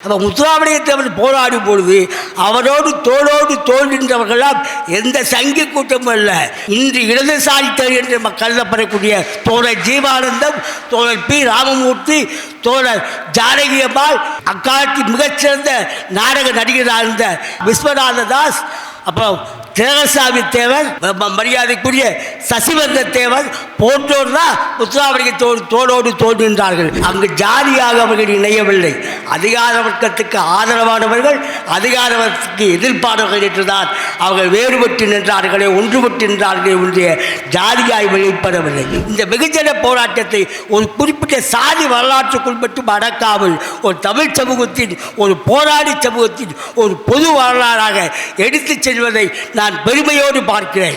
அப்போ முத்துராமலிங்கத்தேவர் போராடும் பொழுது அவரோடு தோளோடு தோல் நின்றவர்களாம் எந்த சங்கி கூட்டமும் அல்ல. இன்று இடதுசாரி என்று ம- கருதப்படக்கூடிய தோழர் ஜீவானந்தம் தோழர் பி. ராமமூர்த்தி தோழர் ஜானகி அம்மாள் அக்காலத்தில் மிகச்சிறந்த நாடக நடிகராக இருந்த விஸ்வநாத தாஸ் அப்புறம் தேவசாமி தேவர் மரியாதைக்குரிய சசிவந்த தேவர் போன்றோர் தான் முத்துராமலிங்கத்தோடு தோளோடு தோன்றுகின்றார்கள். அங்கு ஜாதியாக அவர்கள் இணையவில்லை. அதிகார வர்க்கத்துக்கு ஆதரவானவர்கள் அதிகார வர்க்கத்துக்கு எதிர்ப்பானவர்கள் என்றுதான் அவர்கள் வேறுபட்டு நின்றார்களே ஒன்றுபட்டு நின்றார்களே ஒன்றிய ஜாதியாய் வெளிப்படவில்லை. இந்த வெகுஜன போராட்டத்தை ஒரு குறிப்பிட்ட சாதி வரலாற்றுக்குள் மட்டும் அடக்காமல் ஒரு தமிழ் சமூகத்தின் ஒரு போராடி சமூகத்தின் ஒரு பொது வரலாறாக எடுத்துச் செல்வதை நான் நான் பெருமையோடு பார்க்கிறேன்.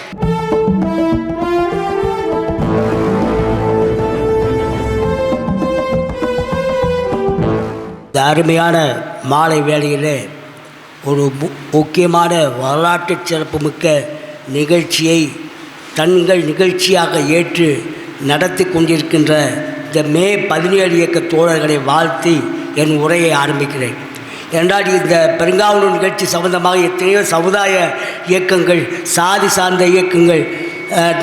இந்த அருமையான மாலை வேளையிலே ஒரு முக்கியமான வரலாற்று சிறப்புமிக்க நிகழ்ச்சியை தங்கள் நிகழ்ச்சியாக ஏற்று நடத்தி கொண்டிருக்கின்ற இந்த மே பதினேழு இயக்க தோழர்களை வாழ்த்தி என் உரையை ஆரம்பிக்கிறேன். என்றால் இந்த பெருங்காவலூர் நிகழ்ச்சி சம்பந்தமாக எத்தனையோ சமுதாய இயக்கங்கள் சாதி சார்ந்த இயக்கங்கள்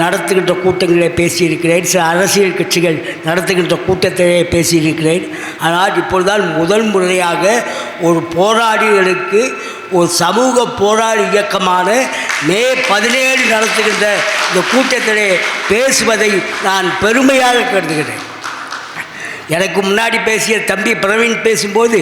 நடத்துகின்ற கூட்டங்களே பேசியிருக்கிறேன். சில அரசியல் கட்சிகள் நடத்துகின்ற கூட்டத்திலே பேசியிருக்கிறேன். ஆனால் இப்பொழுதுதான் முதல் முறையாக ஒரு போராளிகளுக்கு ஒரு சமூக போராளி இயக்கமான மே பதினேழு நடத்துகின்ற இந்த கூட்டத்திலே பேசுவதை நான் பெருமையாக கருதுகிறேன். எனக்கு முன்னாடி பேசிய தம்பி பிரவீன் பேசும்போது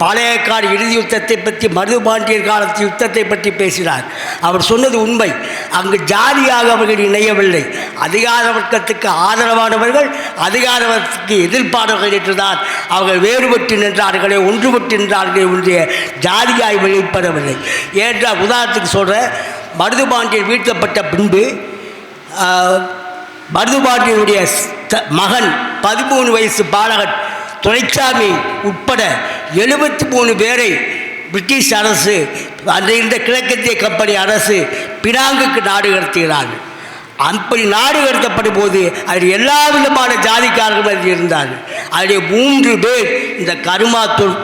பாளையக்காடு இறுதி யுத்தத்தை பற்றி மருதுபாண்டியர் காலத்து யுத்தத்தை பற்றி பேசினார். அவர் சொன்னது உண்மை. அங்கு ஜாதியாக அவர்கள் இணையவில்லை. அதிகார வர்க்கத்துக்கு ஆதரவானவர்கள் அதிகார வர்க்கத்துக்கு எதிர்ப்பானவர்கள் என்றுதான் அவர்கள் வேறுபட்டு நின்றார்களே ஒன்றுபட்டு நின்றார்களே ஒன்றிய ஜாதியாய் வெளிப்படவில்லை. ஏன்றால் உதாரணத்துக்கு சொல்கிற மருதுபாண்டியர் வீழ்த்தப்பட்ட பின்பு ஆஹ், மருதுபாண்டியனுடைய மகன் பதிமூணு வயசு பாலகன் துரைசாமி உட்பட எழுபத்தி மூணு பேரை பிரிட்டிஷ் அரசு அந்த இந்த கிழக்கத்திய கம்பெனி அரசு பினாங்குக்கு நாடு கடத்துகிறார்கள் அப்படி நாடு கடத்தப்படும் போது அதில் எல்லா விதமான ஜாதிக்காரர்களும் அதில் இருந்தார்கள் அதில் மூன்று பேர் இந்த கருமாத்தூர்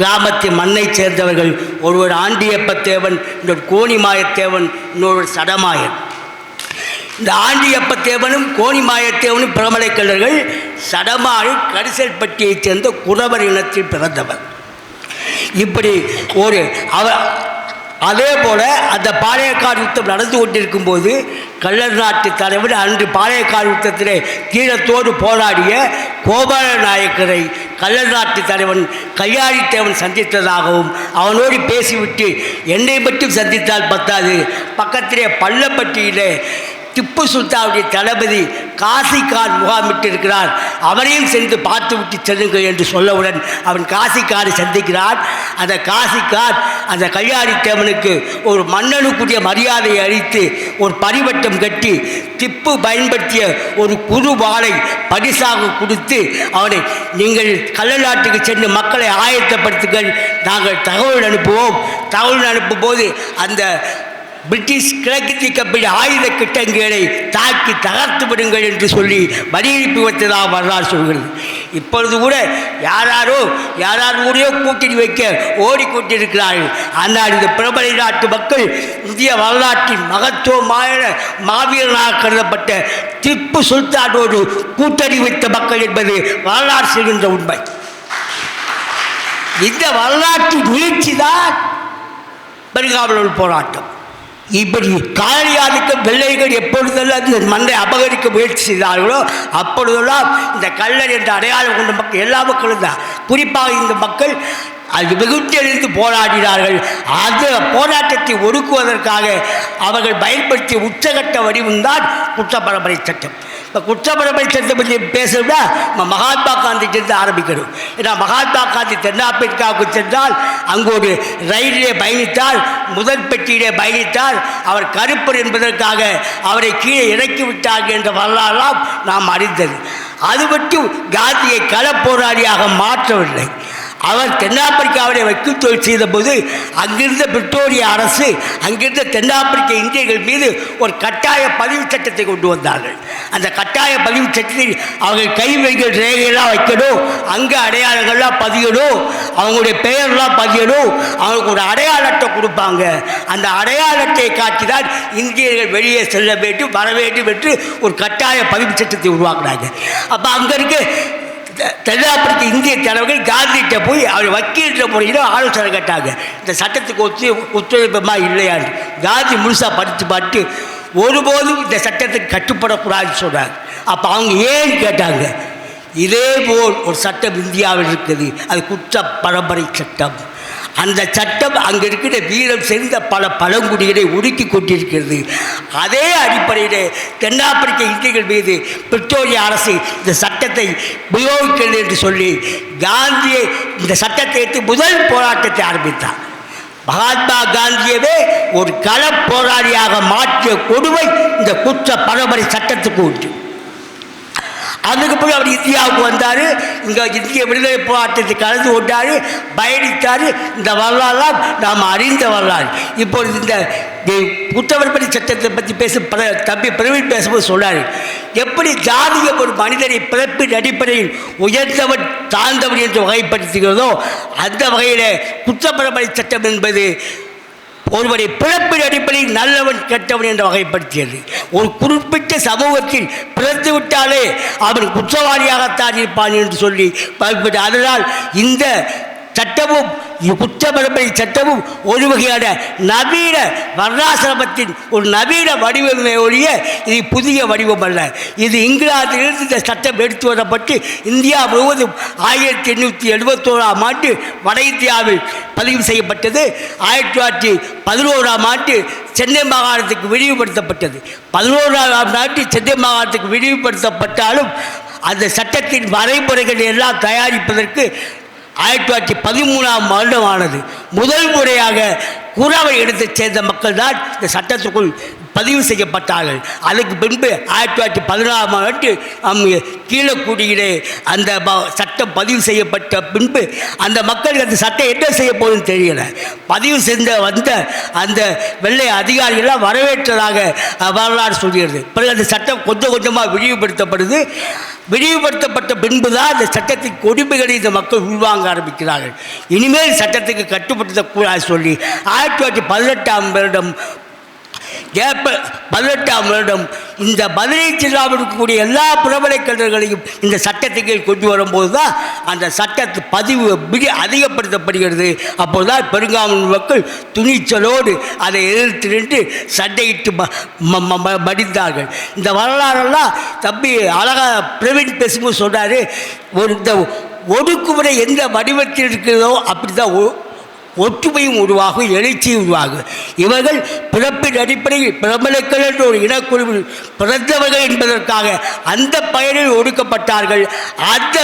கிராமத்தின் மண்ணை சேர்ந்தவர்கள். ஒருவர் ஆண்டியப்பத்தேவன் இன்னொரு கோணிமாயத்தேவன் இன்னொரு சடமாயன். இந்த ஆண்டியப்பத்தேவனும் கோணிமாயத்தேவனும் பிரமலை கல்லர்கள் சடமாழி கரிசல்பட்டியைச் சேர்ந்த குறவர் இனத்தில் பிறந்தவர். இப்படி ஒரு அவ அதே போல் அந்த பாளையக்கார் யுத்தம் நடந்து கொண்டிருக்கும் போது கள்ளர் நாட்டு தலைவர் அன்று பாளையக்கார் யுத்தத்திலே தீரத்தோடு போராடிய கோபால நாயக்கரை கள்ளர் நாட்டு தலைவன் கையாளித்தேவன் சந்தித்ததாகவும் அவனோடு பேசிவிட்டு என்னை மட்டும் சந்தித்தால் பத்தாது. பக்கத்திலே பள்ளப்பட்டியிலே திப்பு சுல்தானுடைய தளபதி காசி கான் முகாமிட்டிருக்கிறார். அவரையும் சென்று பார்த்து விட்டு செல்லுங்கள் என்று சொல்லவுடன் அவன் காசிக்காரை சந்திக்கிறான். அந்த காசிக்கான் அந்த கல்யாணி தேவனுக்கு ஒரு மன்னனுக்குரிய மரியாதையை அளித்து ஒரு பரிவட்டம் கட்டி திப்பு பயன்படுத்திய ஒரு குறு வாளை பரிசாக கொடுத்து அவனை நீங்கள் கள்ளநாட்டுக்கு சென்று மக்களை ஆயத்தப்படுத்துங்கள். நாங்கள் தகவல் அனுப்புவோம். தகவல் அனுப்பும் போது அந்த பிரிட்டிஷ் கிழக்கு கம்பெனி ஆயுத கிட்டங்களை தாக்கி தகர்த்து விடுங்கள் என்று சொல்லி வலியுறுத்தி வைத்ததாக வரலாறு சொல்கிறது. இப்பொழுது கூட யாராரோ யாரார் கூடயோ கூட்டணி வைக்க ஓடிக்கொண்டிருக்கிறார்கள் ஆனால் இந்த பிரபல நாட்டு மக்கள் இந்திய வரலாற்றின் மகத்துவமான மாவீரனாக கருதப்பட்ட திப்பு சுல்தானோடு கூட்டணி வைத்த மக்கள் என்பது வரலாறு செல்கின்ற உண்மை. இந்த வரலாற்று முயற்சி தான் பெருங்காவலூர் போராட்டம். இப்படி காளியாதிக்கம் வெள்ளைகள் எப்பொழுதெல்லாம் இந்த மண்ணை அபகரிக்க முயற்சி செய்தார்களோ அப்பொழுதெல்லாம் இந்த கள்ளர் என்ற அடையாளம் கொண்ட மக்கள் எல்லா மக்களும் தான். குறிப்பாக இந்த மக்கள் அது வெகுட்டெழுந்து போராடினார்கள். அந்த போராட்டத்தை ஒடுக்குவதற்காக அவர்கள் பயன்படுத்திய உச்சகட்ட வடிவம்தான் குற்றப்பரம்பரை சட்டம். இப்போ குற்றப்பரம்பரை சட்டம் பற்றி பேசணும்னா நம்ம மகாத்மா காந்தி சென்று ஆரம்பிக்கணும். ஏன்னா மகாத்மா காந்தி தென்னாப்பிரிக்காவுக்கு சென்றால் அங்கு ஒரு ரயிலிலே பயணித்தால் முதல் பெட்டியிலே பயணித்தால் அவர் கருப்பர் என்பதற்காக அவரை கீழே இறக்கி விட்டார்கள் என்ற வரலாறுலாம் நாம் அறிந்தது. அது மட்டும் காந்தியை களப்போராளியாக மாற்றவில்லை. அவர் தென்னாப்பிரிக்காவிலே வக்கீல் தொழில் செய்தபோது அங்கிருந்த பிரிட்டோரியா அரசு அங்கிருந்த தென்னாப்பிரிக்க இந்தியர்கள் மீது ஒரு கட்டாய பதிவு சட்டத்தை கொண்டு வந்தார்கள். அந்த கட்டாய பதிவு சட்டத்தில் அவர்கள் கை வைக்கிற ரேகையெல்லாம் வைக்கணும் அங்கே அடையாளங்கள்லாம் பதியணும் அவங்களுடைய பெயர்லாம் பதியணும் அவங்களுக்கு ஒரு அடையாள அட்டை கொடுப்பாங்க. அந்த அடையாள அட்டையை காட்டி தான் இந்தியர்கள் வெளியே செல்ல வேண்டும் வர வேண்டும் என்று ஒரு கட்டாய பதிவு சட்டத்தை உருவாக்குனாங்க. அப்போ அங்கே இருக்க தென்னாப்பிரிக்க இந்திய தலைவர்கள் காந்திகிட்ட போய் அவர் வக்கீல்கிட்ட முறையில் ஆலோசனை கேட்டாங்க. இந்த சட்டத்துக்கு ஒத்து ஒத்துழைப்பமா இல்லையான்னு காந்தி முழுசாக படித்து பார்த்து ஒருபோதும் இந்த சட்டத்துக்கு கட்டுப்படக்கூடாதுன்னு சொல்கிறாங்க அப்போ அவங்க ஏன்னு கேட்டாங்க. இதே போல் ஒரு சட்டம் இந்தியாவில் இருக்குது. அது குற்ற பரம்பரை சட்டம். அந்த சட்டம் அங்கே இருக்கிற வீரம் செறிந்த பல பழங்குடிகளை ஒடுக்கி கொண்டிருக்கிறது. அதே அடிப்படையில் தென்னாப்பிரிக்க இந்தியர்கள் மீது பிரிட்டோரிய அரசு இந்த சட்டத்தை உபயோகிக்கிறது என்று சொல்லி காந்தியை இந்த சட்டத்தை எடுத்து முதல் போராட்டத்தை ஆரம்பித்தார். மகாத்மா காந்தியவே ஒரு கள போராளியாக மாற்றிய கொடுமை இந்த குற்ற பரம்பரை சட்டத்துக்கு உண்டு. அதுக்கு போய் அவர் இந்தியாவுக்கு வந்தார். இங்கே இந்திய விடுதலை போராட்டத்தை கலந்து கொண்டார் பயணித்தார். இந்த வரலாறுலாம் நாம் அறிந்த வரலாறு. இப்பொழுது இந்த புத்தவர்படி சட்டத்தை பற்றி பேச பிர தம்பி பிரவீன் பேசும்போது சொன்னார். எப்படி ஜாதிய ஒரு மனிதனை பிறப்பின் அடிப்படையில் உயர்ந்தவன் தாழ்ந்தவன் என்று வகைப்படுத்துகிறதோ அந்த வகையில் குற்றப்பரம்பரை சட்டம் என்பது ஒருவரை பிறப்பின் அடிப்படையில் நல்லவன் கெட்டவன் என்று வகைப்படுத்தியது. ஒரு குறிப்பிட்ட சமூகத்தில் பிறந்து விட்டாலே அவன் குற்றவாளியாகத்தான் இருப்பான் என்று சொல்லி அதனால் இந்த சட்டமும் குற்றமரபை சட்டமும் ஒரு வகையான நவீன வர்ணாசிரமத்தின் ஒரு நவீன வடிவமே ஒழிய இது புதிய வடிவம் அல்ல. இது இங்கிலாந்திலிருந்து இந்த சட்டம் எடுத்து வரப்பட்டு இந்தியா முழுவதும் ஆயிரத்தி எண்ணூற்றி எழுபத்தோராம் ஆண்டு வட இந்தியாவில் பதிவு செய்யப்பட்டது. ஆயிரத்தி தொள்ளாயிரத்தி பதினோராம் ஆண்டு சென்னை மாகாணத்துக்கு விரிவுபடுத்தப்பட்டது. பதினோராம் ஆண்டு சென்னை மாகாணத்துக்கு விரிவுபடுத்தப்பட்டாலும் அந்த சட்டத்தின் வரைமுறைகள் எல்லாம் தயாரிப்பதற்கு ஆயிரத்தி தொள்ளாயிரத்தி பதிமூணாம் வருடம் ஆனது முதல் முறையாக குறாவை எடுத்துச் சேர்ந்த மக்கள் தான் இந்த சட்டத்துக்குள் பதிவு செய்யப்பட்டார்கள். அதுக்கு பின்பு ஆயிரத்தி தொள்ளாயிரத்தி பதினாறாம் ஆண்டு நம் கீழக்குடியிலே அந்த ப- சட்டம் பதிவு செய்யப்பட்ட பின்பு அந்த மக்களுக்கு அந்த சட்டம் என்ன செய்ய போகுதுன்னு தெரியல. பதிவு செய்த வந்த அந்த வெள்ளை அதிகாரிகள்லாம் வரவேற்றதாக வரலாறு சொல்கிறது. பிறகு அந்த சட்டம் கொஞ்சம் கொஞ்சமாக விரிவுபடுத்தப்படுது. விரிவுபடுத்தப்பட்ட பின்பு தான் இந்த சட்டத்தின் கொடுமைகளை இந்த மக்கள் உள்வாங்க ஆரம்பிக்கிறார்கள். இனிமேல் சட்டத்துக்கு கட்டுப்படுத்தக்கூடாது சொல்லி ஆயிரத்தி தொள்ளாயிரத்தி பதினெட்டாம் வருடம் ஏப்ப பதினெட்டாம் வருடம். இந்த மதுரை ஜில்லாவில் இருக்கக்கூடிய எல்லா புறவலைக்கல்வர்களையும் இந்த சட்டத்துக்கு கொண்டு வரும்போது தான் அந்த சட்டத்து பதிவு மிக அதிகப்படுத்தப்படுகிறது. அப்போது தான் பெருங்காமன் மக்கள் துணிச்சலோடு அதை எதிர்த்து நின்று சண்டையிட்டு ம- ம- மடிந்தார்கள். இந்த வரலாறெல்லாம் தம்பி அழகாக பிரவீன் பேசும்போது சொன்னார் ஒரு இந்த ஒடுக்குமுறை எந்த வடிவத்தில் இருக்கிறதோ அப்படி தான் ஒற்றுமையும் உருவாகும் எழுச்சியும் உருவாகும். இவர்கள் பிறப்பின் அடிப்படையில் பிரபலக்கள் என்ற ஒரு இனக்குழுவில் பிறந்தவர்கள் என்பதற்காக அந்த பயனில் ஒடுக்கப்பட்டார்கள். அந்த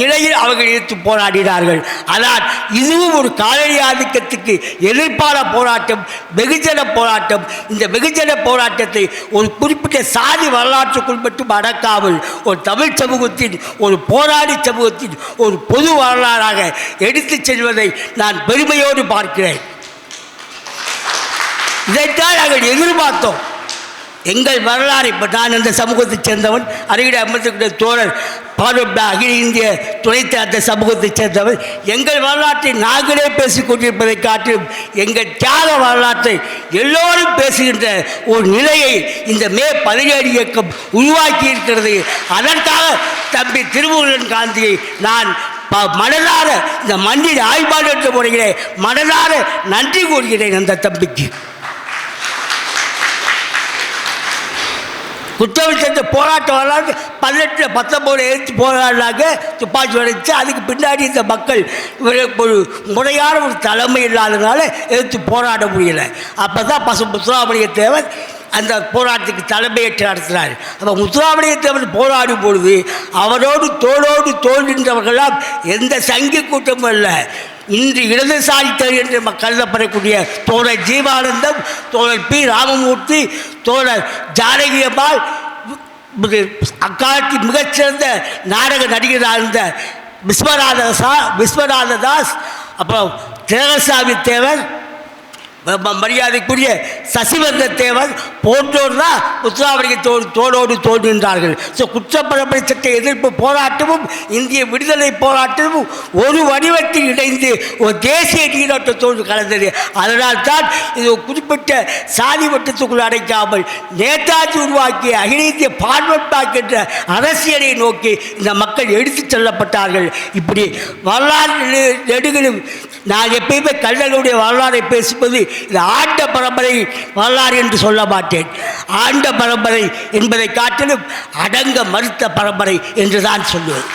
நிலையில் அவர்கள் எடுத்து போராடினார்கள். ஆனால் இதுவும் ஒரு காலனி ஆதிக்கத்துக்கு எதிர்ப்பான போராட்டம் வெகுஜன போராட்டம். இந்த வெகுஜன போராட்டத்தை ஒரு குறிப்பிட்ட சாதி வரலாற்றுக்குள் மட்டும் அடக்காமல் ஒரு தமிழ் சமூகத்தின் ஒரு போராடி சமூகத்தின் ஒரு பொது வரலாறாக எடுத்துச் செல்வதை நான் பெருமையோடு பார்க்கிறேன். இதைத்தான் நாங்கள் எதிர்பார்த்தோம். எங்கள் வரலாறு இப்போ நான் இந்த சமூகத்தைச் சேர்ந்தவன் அருகிட அமர்ந்திருக்கிற தோழர் பாடுபா அகில இந்திய துணைத்த அந்த சமூகத்தைச் சேர்ந்தவன். எங்கள் வரலாற்றை நாங்களே பேசிக் கொண்டிருப்பதை காட்டிலும் எங்கள் தியாக வரலாற்றை எல்லோரும் பேசுகின்ற ஒரு நிலையை இந்த மே பதினேழு இயக்கம் உருவாக்கி இருக்கிறது அதற்காக தம்பி திருமுருகன் காந்தியை நான் மனதார இந்த மண்ணில் ஆய்வாடு எடுத்து போடுகிறேன் மனதார நன்றி கூறுகிறேன் அந்த தம்பிக்கு. குற்றம் சேர்ந்த போராட்டம் வரலாறு பதினெட்டு பத்தொம்போது எழுத்து போராடினாங்க துப்பாக்கி வரைச்சு அதுக்கு பின்னாடி இந்த மக்கள் ஒரு ஒரு முறையான ஒரு தலைமை இல்லாததுனால எழுத்து போராட முடியலை. அப்போ தான் பசு முத்துராமலிங்க தேவர் அந்த போராட்டத்துக்கு தலைமையேற்று நடத்தினார். அப்போ முத்துராமலிங்க தேவர் போராடும் பொழுது அவரோடு தோளோடு தோன்றின்றவர்களாம் எந்த சங்கி கூட்டமும் அல்ல. இன்று இடதுசாரித்தர் என்று ம- கருதப்படக்கூடிய தோழர் ஜீவானந்தம் தோழர் பி. ராமமூர்த்தி தோழர் ஜானகி அம்மாள் அக்காலத்தில் மிகச்சிறந்த நாடக நடிகராக இருந்த விஸ்வநாத சா விஸ்வநாத தாஸ் அப்புறம் திரகசாமி தேவர் மரியாதைக்குரிய சசிவந்த தேவர் போன்றோர் தான் முத்துராமலிங்க தோ தோளோடு தோன்றுகின்றார்கள். ஸோ குற்றப்பரம்பரை சட்ட எதிர்ப்பு போராட்டமும் இந்திய விடுதலை போராட்டமும் ஒரு வடிவத்தில் இணைந்து ஒரு தேசிய நீரோட்டத்தோடு கலந்தது. அதனால் தான் இது குறிப்பிட்ட சாதி வட்டத்துக்குள் அடைக்காமல் நேதாஜி உருவாக்கிய அகில இந்திய பார்வட்டாக்கின்ற அரசியலை நோக்கி இந்த மக்கள் எடுத்துச் செல்லப்பட்டார்கள். இப்படி வரலாறு நெடு- நெடுகிலும் நான் எப்பயுமே கண்ணனுடைய வரலாறை பேசும்போது இது ஆண்ட பரம்பரை வரலாறு என்று சொல்ல மாட்டேன். ஆண்ட பரம்பரை என்பதை காட்டிலும் அடங்க மறுத்த பரம்பரை என்று தான் சொல்லுவேன்.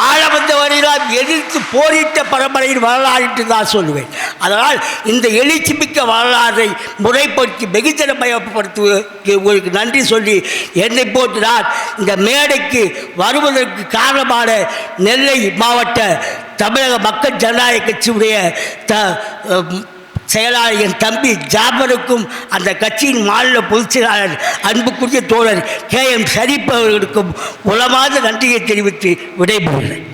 ஆழ வந்தவரையெல்லாம் எதிர்த்து போரிட்ட பரம்பரையின் வரலாறு என்று தான் சொல்லுவேன். அதனால் இந்த எழுச்சி மிக்க வரலாறை முறைப்படுத்தி வெகுஜன பயப்படுத்துவதற்கு உங்களுக்கு நன்றி சொல்லி என்னை போட்டு நான் இந்த மேடைக்கு வருவதற்கு காரணமான நெல்லை மாவட்ட தமிழக மக்கள் ஜனநாயக கட்சியுடைய த செயலாளர் என் தம்பி ஜாபருக்கும் அந்த கட்சியின் மாநில பொதுச் செயலாளர் அன்புக்குரிய தோழர் கே எம் ஷரீப் அவர்களுக்கும் உளமாத நன்றியை தெரிவித்து விடைபெறுகிறேன்.